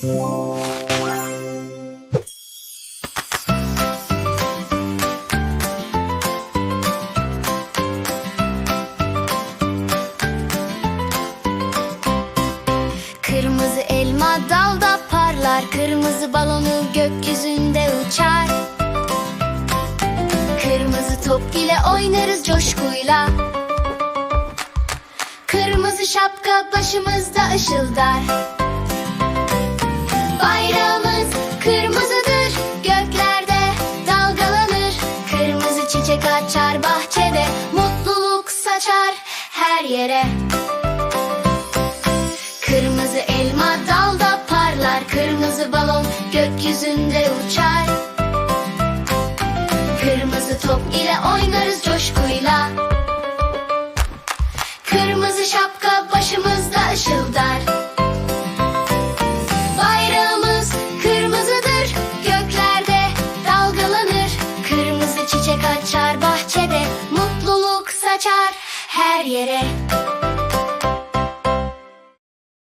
Kırmızı elma dalda parlar Kırmızı balonu gökyüzünde uçar. Kırmızı top ile oynarız coşkuyla. Kırmızı şapka başımızda ışıldar çiçek açar bahçede Mutluluk saçar her yere. Kırmızı elma dalda parlar Kırmızı balon gökyüzünde uçar. Kırmızı top ile oynarız coşkuyla. Kırmızı şapka her yere